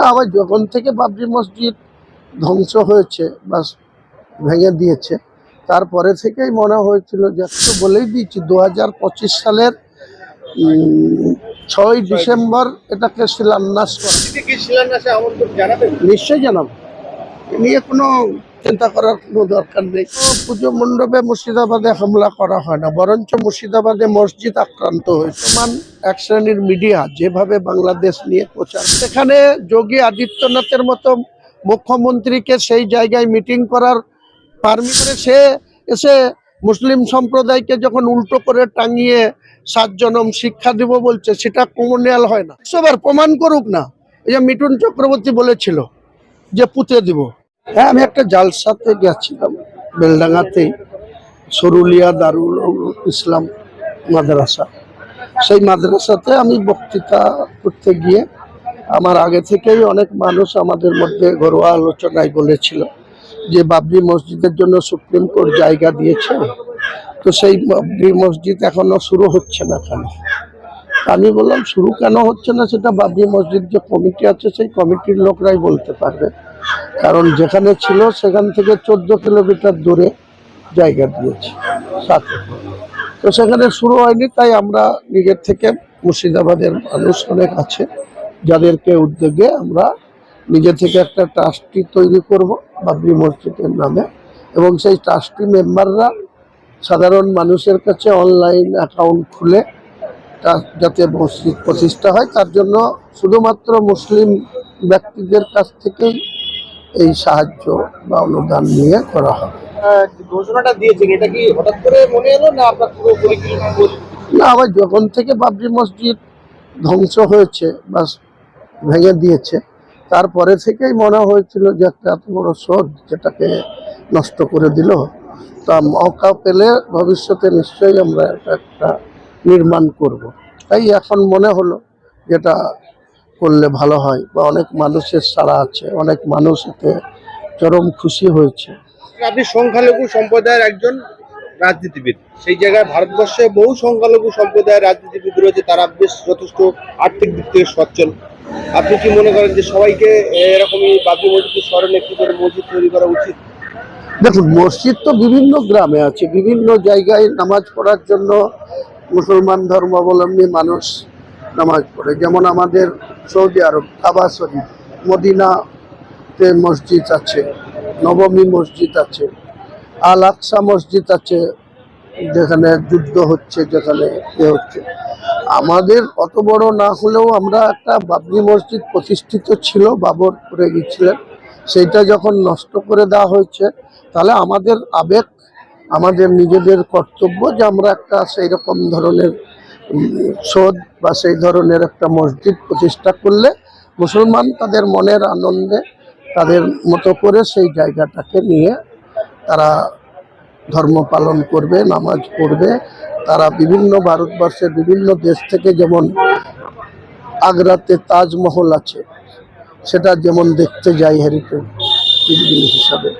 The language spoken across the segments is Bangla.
না আবার যখন থেকে বাবরি মসজিদ ধ্বংস হয়েছে বা ভেঙে দিয়েছে তারপরে থেকেই মনে হয়েছিল যে তো বলেই দিয়েছি দু হাজার পঁচিশ সালের ছয় ডিসেম্বর এটাকে শিলান্যাস করা। নিশ্চয়ই জানাব। নিয়ে কোনো চিন্তা করার কোনো দরকার নেই। পুজো মণ্ডপে মুর্শিদাবাদে হামলা করা হয় না, বরঞ্চ মুর্শিদাবাদে মসজিদ আক্রান্ত হয়েছে। সমান এক শ্রেণির মিডিয়া যেভাবে বাংলাদেশ নিয়ে প্রচার, সেখানে যোগী আদিত্যনাথের মতো মুখ্যমন্ত্রীকে সেই জায়গায় মিটিং করার পারমি করে সে এসে মুসলিম সম্প্রদায়কে যখন উল্টো করে টাঙিয়ে সাত জনম শিক্ষা দিব বলছে, সেটা কমনিয়াল হয় না। সবার প্রমাণ করুক না। এই যে মিঠুন চক্রবর্তী বলেছিল যে পুঁতে দিব। হ্যাঁ আমি একটা জালসাতে গেছিলাম, বেলডাঙ্গাতেই, সরুলিয়া দারুল ইসলাম মাদ্রাসা। সেই মাদ্রাসাতে আমি বক্তৃতা করতে গিয়ে আমার আগে থেকেই অনেক মানুষ আমাদের মধ্যে ঘরোয়া আলোচনায় বলেছিল যে বাবরি মসজিদের জন্য সুপ্রিম কোর্ট জায়গা দিয়েছে। তো সেই বাবরি মসজিদ এখনও শুরু হচ্ছে না কেন? আমি বললাম, শুরু কেন হচ্ছে না সেটা বাবরি মসজিদ যে কমিটি আছে, সেই কমিটির লোকরাই বলতে পারবে। কারণ যেখানে ছিল সেখান থেকে চোদ্দ কিলোমিটার দূরে জায়গা দিয়েছি সাথে। তো সেখানে শুরু হয়নি, তাই আমরা নিজের থেকে মুর্শিদাবাদের মানুষ অনেক আছে, যাদেরকে উদ্যোগে আমরা নিজে থেকে একটা ট্রাস্টি তৈরি করব বাবরি মসজিদের নামে। এবং সেই ট্রাস্টি মেম্বাররা সাধারণ মানুষের কাছে অনলাইন অ্যাকাউন্ট খুলে যাতে মসজিদ প্রতিষ্ঠা হয়, তার জন্য শুধুমাত্র মুসলিম ব্যক্তিদের কাছ থেকেই এই সাহায্য বা অনুদান নিয়ে করা আহ, ঘোষণাটা দিয়েছেন? এটা কি হঠাৎ করে মনে এলো না আপনার পুরো না আবার যখন থেকে বাবরি মসজিদ ধ্বংস হয়েছে বা ভেঙে দিয়েছে তারপরে থেকেই মনে হয়েছিল যে একটা এত বড় শোধ যেটাকে নষ্ট করে দিল। তা মৌকা পেলে ভবিষ্যতে নিশ্চয়ই আমরা এটা একটা নির্মাণ করব। তাই এখন মনে হলো যেটা করলে ভালো হয় বা অনেক মানুষের সাড়া আছে অনেক মানুষ এতে চরম খুশি হয়েছে। আপনি সংখ্যালঘু সম্প্রদায়ের একজন রাজনীতিবিদ সেই জায়গায় ভারতবর্ষে বহু সংখ্যালঘু সম্প্রদায়ের রাজনীতিবিদ রয়েছে তারা বেশ যথেষ্ট আর্থিক দিক থেকে সচ্ছল। আপনি কি মনে করেন যে সবাইকে এরকমই বাবরি মসজিদের স্মরণে একটি করে মসজিদ তৈরি করা উচিত? দেখুন মসজিদ তো বিভিন্ন গ্রামে আছে বিভিন্ন জায়গায় নামাজ পড়ার জন্য মুসলমান ধর্মাবলম্বী মানুষ নামাজ পড়ে। যেমন আমাদের সৌদি আরব কাবা শরীফ মদিনাতে মসজিদ আছে, নবমী মসজিদ আছে আল আকসা মসজিদ আছে, যেখানে যুদ্ধ হচ্ছে, যেখানে এ হচ্ছে। আমাদের অত বড় না হলেও আমরা একটা বাবরি মসজিদ প্রতিষ্ঠিত ছিল বাবর করে গেছিলেন সেইটা যখন নষ্ট করে দেওয়া হয়েছে, তাহলে আমাদের আবেগ, আমাদের নিজেদের কর্তব্য যে আমরা একটা সেই রকম ধরনের শোধ বা সেই ধরনের একটা মসজিদ প্রতিষ্ঠা করলে মুসলমান তাদের মনের আনন্দে তাদের মতো করে সেই জায়গাটাকে নিয়ে তারা ধর্ম পালন করবে, নামাজ পড়বে। তারা বিভিন্ন ভারতবর্ষের বিভিন্ন দেশ থেকে যেমন আগ্রাতে তাজমহল আছে, সেটা যেমন দেখতে যাই হেরিটেজ হিসাবে।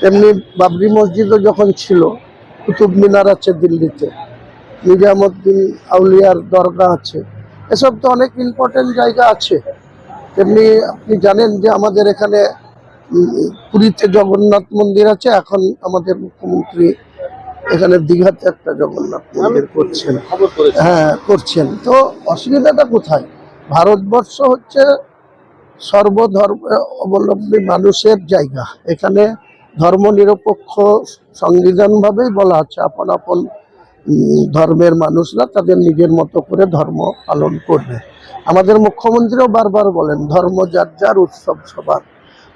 তেমনি বাবরি মসজিদও যখন ছিল কুতুব মিনার আছে দিল্লিতে। নিজামুদ্দিন আউলিয়ার দরগা আছে। এসব তো অনেক ইম্পর্টেন্ট জায়গা আছে। তেমনি আপনি জানেন যে আমাদের এখানে পুরীতে জগন্নাথ মন্দির আছে। এখন আমাদের মুখ্যমন্ত্রী এখানে দীঘাতে একটা জগন্নাথ মন্দির করছেন। হ্যাঁ করছেন। তো অসুবিধাটা কোথায়? ভারতবর্ষ হচ্ছে সর্বধর্ম অবলম্বী মানুষের জায়গা। এখানে ধর্মনিরপেক্ষ সংবিধানভাবেই বলা আছে আপন আপন ধর্মের মানুষরা তাদের নিজের মতো করে ধর্ম পালন করবে। আমাদের মুখ্যমন্ত্রীও বারবার বলেন, ধর্ম যার যার উৎসব সবার।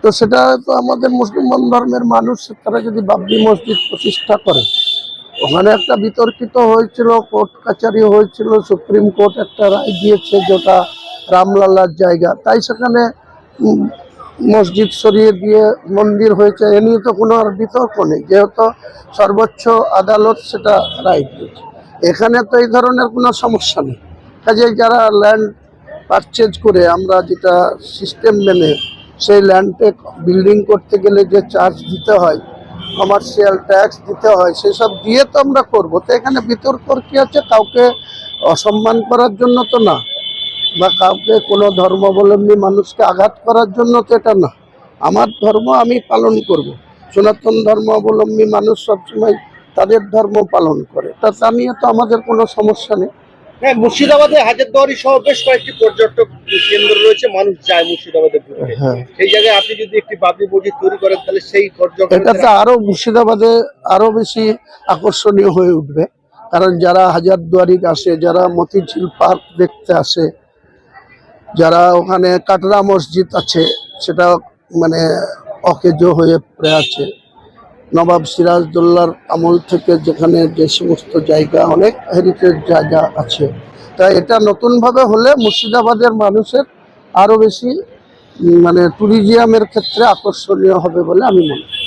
তো সেটা তো আমাদের মুসলমান ধর্মের মানুষ, তারা যদি বাবরি মসজিদ প্রতিষ্ঠা করে, ওখানে একটা বিতর্কিত হয়েছিল, কোর্ট কাচারি হয়েছিল, সুপ্রিম কোর্ট একটা রায় দিয়েছে, যেটা রামলালার জায়গা। তাই সেখানে মসজিদ সরিয়ে দিয়ে মন্দির হয়েছে, এ নিয়ে তো কোনো আর বিতর্ক নেই, যেহেতু সর্বোচ্চ আদালত সেটা রায় দিয়েছে। এখানে তো এই ধরনের কোনো সমস্যা নেই। কাজে যারা ল্যান্ড পারচেজ করে আমরা যেটা সিস্টেম মেনে সেই ল্যান্ডে বিল্ডিং করতে গেলে যে চার্জ দিতে হয় কমার্শিয়াল ট্যাক্স দিতে হয়, সেসব দিয়ে তো আমরা করব। তো এখানে বিতর্ক কি আছে? কাউকে অসম্মান করার জন্য তো না। বা কাউকে কোনো ধর্মাবলম্বী মানুষকে আঘাত করার জন্য তো এটা না। আমার ধর্ম আমি পালন করব। সনাতন ধর্মাবলম্বী মানুষ সবসময় তাদের ধর্ম পালন করে। তা তা নিয়ে তো আমাদের কোনো সমস্যা নেই। হ্যাঁ মুর্শিদাবাদে হাজারদুয়ারি সহ বেশ কয়েকটি পর্যটক কেন্দ্র রয়েছে মানুষ যায় মুর্শিদাবাদে ঘুরতে। হ্যাঁ সেই জায়গায় আপনি যদি একটি বাবরি মসজিদ তৈরি করেন তাহলে সেই পর্যটক এটাতে আরও মুর্শিদাবাদে আরও বেশি আকর্ষণীয় হয়ে উঠবে। কারণ যারা হাজারদুয়ারিতে আসে যারা মতিঝিল পার্ক দেখতে আসে যারা ওখানে কাটরা মসজিদ আছে, সেটা মানে অকেজো হয়ে পড়ে আছে। নবাব সিরাজদৌল্লার আমল থেকে যেখানে যে সমস্ত জায়গা, অনেক হেরিটেজ জায়গা আছে। তাই এটা নতুনভাবে হলে মুর্শিদাবাদের মানুষের আরও বেশি মানে ট্যুরিজিয়ামের ক্ষেত্রে আকর্ষণীয় হবে বলে আমি মনে করি।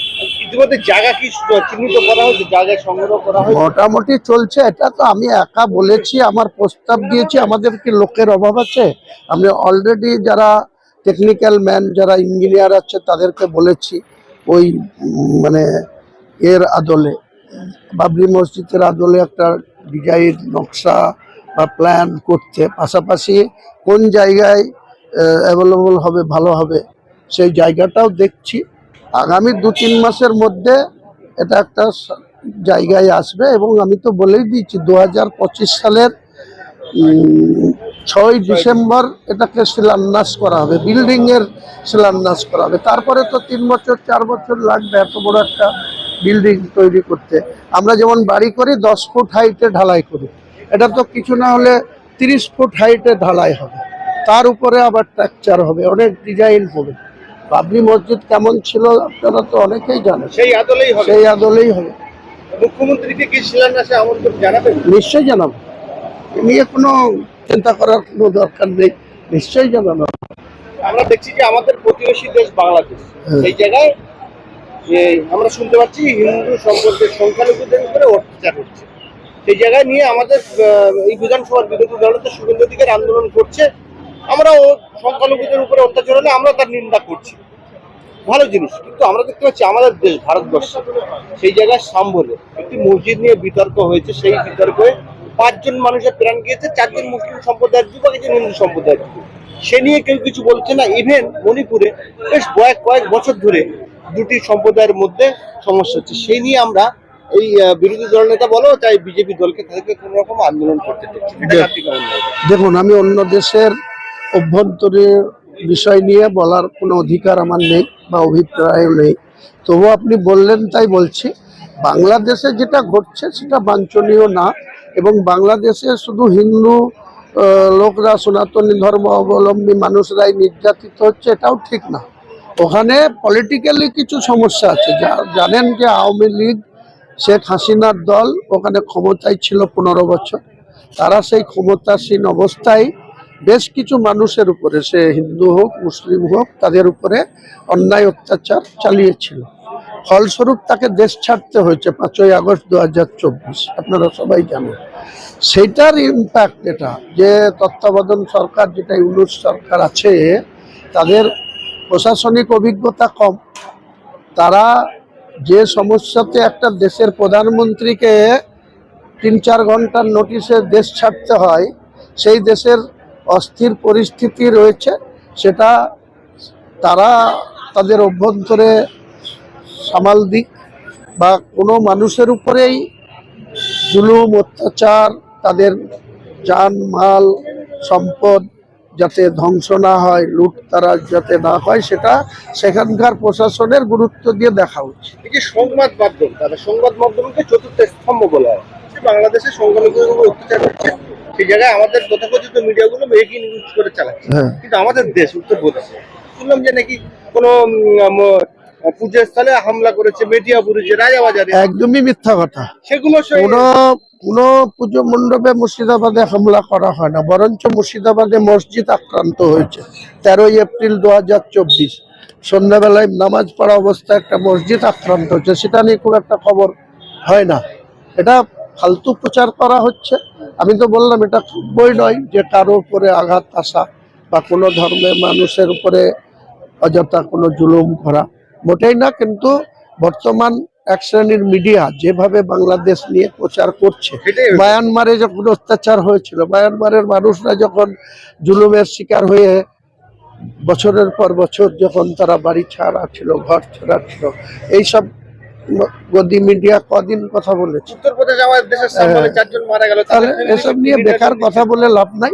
ইতিমধ্যে জায়গা কি চিহ্নিত করা হয়েছে? জায়গা সংগ্রহ করা হয়েছে? মোটামুটি চলছে, এটা তো আমি একা বলেছি, আমার প্রস্তাব দিয়েছি আমাদের কি লোকের অভাব আছে। আমি অলরেডি যারা টেকনিক্যাল ম্যান যারা ইঞ্জিনিয়ার আছে, তাদেরকে বলেছি ওই মানে এর আদলে। বাবরি মসজিদের আদলে একটা ডিজাইন নকশা বা প্ল্যান করতে, পাশাপাশি কোন জায়গায় অ্যাভেলেবল হবে, ভালো হবে, সেই জায়গাটাও দেখছি। আগামী দু তিন মাসের মধ্যে এটা একটা জায়গায় আসবে এবং আমি তো বলেই দিয়েছি দু হাজার পঁচিশ সালের ছয় ডিসেম্বর এটাকে শিলান্যাস করা হবে, বিল্ডিংয়ের শিলান্যাস করা হবে। তারপরে তো তিন বছর, চার বছর লাগবে এত বড় একটা বিল্ডিং তৈরি করতে। আমরা যেমন বাড়ি করি, দশ ফুট হাইটে ঢালাই করি। এটা তো কিছু না হলে তিরিশ ফুট হাইটে ঢালাই হবে। তার উপরে আবার স্ট্রাকচার হবে, অনেক ডিজাইন হবে। বাবরি মসজিদ কেমন ছিল আপনারা তো অনেকেই জানেন। সেই আদলেই হবে। সেই আদলেই হবে। মুখ্যমন্ত্রীকে কি শিলান্যাসে আমন্ত্রণ জানাবেন? নিশ্চয়ই জানাব। নিয়ে কোনো চিন্তা করার কোনো দরকার নেই। নিশ্চয়ই জানানো আমরা দেখছি যে আমাদের প্রতিবেশী দেশ বাংলাদেশ। হ্যাঁ। সেই জায়গায় যে আমরা শুনতে পাচ্ছি হিন্দু সম্পর্কের সংখ্যালঘুদের উপরে অত্যাচার হচ্ছে। সেই জায়গায় নিয়ে আমাদের এই বিধানসভার বিরোধী দলতে শুভেন্দু দিকের আন্দোলন করছে। আমরাও সংখ্যালঘুদের উপরে অত্যাচার হলে আমরা তার নিন্দা করছি। ভালো জিনিস কিন্তু আমরা দেখতে পাচ্ছি আমাদের দেশ ভারতবর্ষ সেই জায়গায় সাম্বলে একটি মসজিদ নিয়ে বিতর্ক হয়েছে সেই বিতর্কে পাঁচজন মানুষের প্রাণ গিয়েছে চারজন মুসলিম সম্প্রদায়ের যুবক একজন হিন্দু সম্প্রদায়ের যুবক। সে নিয়ে কেউ কিছু বলছে না ইভেন মণিপুরে বেশ কয়েক কয়েক বছর ধরে দুটি সম্প্রদায়ের মধ্যে সমস্যা হচ্ছে। সেই নিয়ে আমরা এই বিরোধী দল নেতা বলো তাই বিজেপি দলকে তাদেরকে কোনো রকম আন্দোলন করতে দেখছি? দেখুন আমি অন্য দেশের অভ্যন্তরীণ বিষয় নিয়ে বলার কোনো অধিকার আমার নেই বা অভিপ্রায় নেই। তবু আপনি বললেন তাই বলছি, বাংলাদেশে যেটা ঘটছে সেটা বাঞ্ছনীয় না এবং বাংলাদেশে শুধু হিন্দু লোকরা, সনাতনী ধর্ম অবলম্বী মানুষরাই নির্যাতিত হচ্ছে, এটাও ঠিক না। ওখানে পলিটিক্যালি কিছু সমস্যা আছে। যা, জানেন যে আওয়ামী লীগ, শেখ হাসিনার দল ওখানে ক্ষমতায় ছিল পনেরো বছর। তারা সেই ক্ষমতাসীন অবস্থায় বেশ কিছু মানুষের উপরে, সে হিন্দু হোক, মুসলিম হোক, তাদের উপরে অন্যায় অত্যাচার চালিয়েছিল। ফলস্বরূপ তাকে দেশ ছাড়তে হয়েছে পাঁচই আগস্ট দু হাজার চব্বিশ। আপনারা সবাই জানেন। সেইটার ইম্প্যাক্ট এটা যে তত্ত্বাবধান সরকার, যেটা ইউনুস সরকার আছে, তাদের প্রশাসনিক অভিজ্ঞতা কম। তারা যে সমস্যাতে একটা দেশের প্রধানমন্ত্রীকে তিন চার ঘণ্টার নোটিশে দেশ ছাড়তে হয়, সেই দেশের অস্থির পরিস্থিতি রয়েছে, সেটা তারা তাদের অভ্যন্তরে সামাল দিক বা কোনো মানুষের উপরেই জুলুম, অত্যাচার, তাদের যান মাল সম্পদ যাতে ধ্বংস না হয় লুট তারা যাতে না হয়, সেটা সেখানকার প্রশাসনের গুরুত্ব দিয়ে দেখা উচিত। সংবাদ মাধ্যম তাদের সংবাদ মাধ্যমকে চতুর্থ স্তম্ভ বলা হয়। বাংলাদেশে সংখ্যালঘুদের উপর অত্যাচার হচ্ছে সেই জায়গায় আমাদের তথাকথিত মিডিয়াগুলো মেকিং নিউজ করে চালাচ্ছে। হ্যাঁ। কিন্তু আমাদের দেশ উত্তরপ্রদেশ শুনলাম যে নাকি কোনো পূজার স্থলে হামলা করেছে মেটিয়াপুরে যে রাজাবাজারে। একদমই মিথ্যা কথা। সেগুলো কোনো কোনো পুজো মণ্ডপে মুর্শিদাবাদে হামলা করা হয় না বরঞ্চ মুর্শিদাবাদে মসজিদ আক্রান্ত হয়েছে। তেরোই এপ্রিল দু হাজার চব্বিশ। সন্ধ্যাবেলায় নামাজ পড়া অবস্থায় একটা মসজিদ আক্রান্ত হচ্ছে সেটা নিয়ে খুব একটা খবর হয় না। এটা ফালতু প্রচার করা হচ্ছে। আমি তো বললাম এটা বই নয় যে কারও উপরে আঘাত আসা বা কোনো ধর্মের মানুষের উপরে অযথা কোনো জুলুম করা মোটেই না কিন্তু বর্তমান এক শ্রেণির মিডিয়া যেভাবে বাংলাদেশ নিয়ে প্রচার করছে মায়ানমারে যখন অত্যাচার হয়েছিল মায়ানমারের মানুষরা যখন জুলুমের শিকার হয়ে বছরের পর বছর যখন তারা বাড়ি ছাড়া ছিল ঘর ছাড়া ছিল এইসব গদি মিডিয়া কদিন কথা বলেছে। উত্তরপ্রদেশ আমাদের দেশের সামনে হ্যাঁ। চারজন মারা গেল তাহলে এসব নিয়ে বেকার কথা বলে লাভ নাই।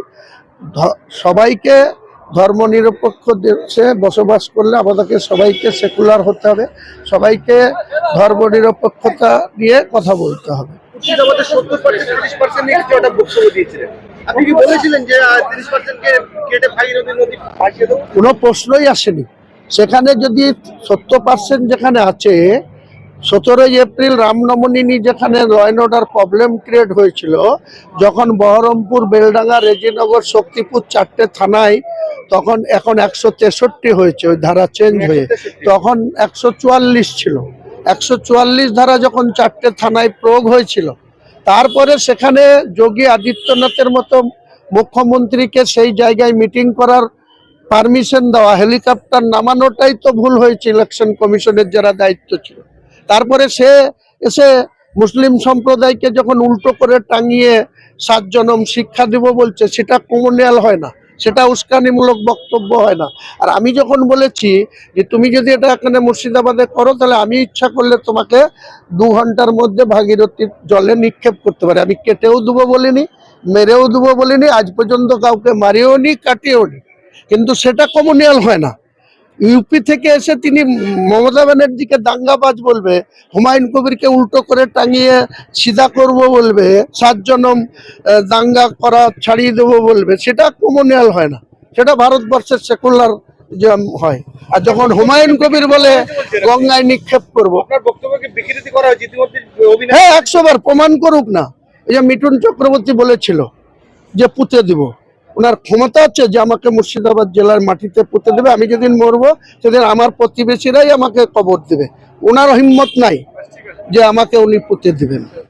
সবাইকে ধর্ম নিরপেক্ষ দেশে বসবাস করলে আমাদেরকে সবাইকে সেকুলার হতে হবে। সবাইকে ধর্ম নিরপেক্ষতা নিয়ে কথা বলতে হবে। কোনো প্রশ্নই আসেনি। সেখানে যদি সত্তর পার্সেন্ট যেখানে আছে সতেরোই এপ্রিল রামনবমী যেখানে law and order problem create হয়েছিল যখন বহরমপুর বেলডাঙ্গা রেজিনগর শক্তিপুর চারটে থানায় তখন এখন একশো তেষট্টি হয়েছে ওই ধারা চেঞ্জ হয়ে। তখন একশো চুয়াল্লিশ ছিল। একশো চুয়াল্লিশ ধারা যখন চারটে থানায় প্রয়োগ হয়েছিল তারপরে সেখানে যোগী আদিত্যনাথের মতো মুখ্যমন্ত্রীকে সেই জায়গায় মিটিং করার পারমিশন দেওয়া হেলিকপ্টার নামানোটাই তো ভুল হয়েছে ইলেকশন কমিশনের যারা দায়িত্ব ছিল। তারপরে সে এসে মুসলিম সম্প্রদায়কে যখন উল্টো করে টাঙিয়ে সাত জনম শিক্ষা দেব বলছে, সেটা কমনিয়াল হয় না, সেটা উস্কানিমূলক বক্তব্য হয় না। আর আমি যখন বলেছি যে তুমি যদি এটা এখানে মুর্শিদাবাদে করো, তাহলে আমি ইচ্ছা করলে তোমাকে দু ঘণ্টার মধ্যে ভাগীরথীর জলে নিক্ষেপ করতে পারি। আমি কেটেও দেবো বলিনি, মেরেও দেবো বলিনি, আজ পর্যন্ত কাউকে মারিও নি কাটিয়েও নি কিন্তু সেটা কমনিয়াল হয় না। ইউপি থেকে এসে তিনি মমতা ব্যানার্জিকে দাঙ্গাবাজ বলবে হুমায়ুন কবিরকে উল্টো করে টাঙিয়ে সিধা করব বলবে সাত জনম দাঙ্গা করা ছাড়িয়ে দেবো বলবে সেটা কমনিয়াল হয় না। সেটা ভারতবর্ষের সেকুলার হয়। আর যখন হুমায়ুন কবির বলে গঙ্গায় নিক্ষেপ করব। আপনার বক্তব্যকে বিকৃতি করা হয়েছে ইতিমধ্যে অভিনয় হ্যাঁ একশো বার প্রমাণ করুক না। এই যে মিঠুন চক্রবর্তী বলেছিল যে পুঁতে দিব। ওনার ক্ষমতা হচ্ছে যে আমাকে মুর্শিদাবাদ জেলার মাটিতে পুঁতে দেবে, আমি যেদিন মরবো সেদিন আমার প্রতিবেশীরাই আমাকে কবর দেবে। ওনার হিম্মত নাই যে আমাকে উনি পুঁতে দিবেন।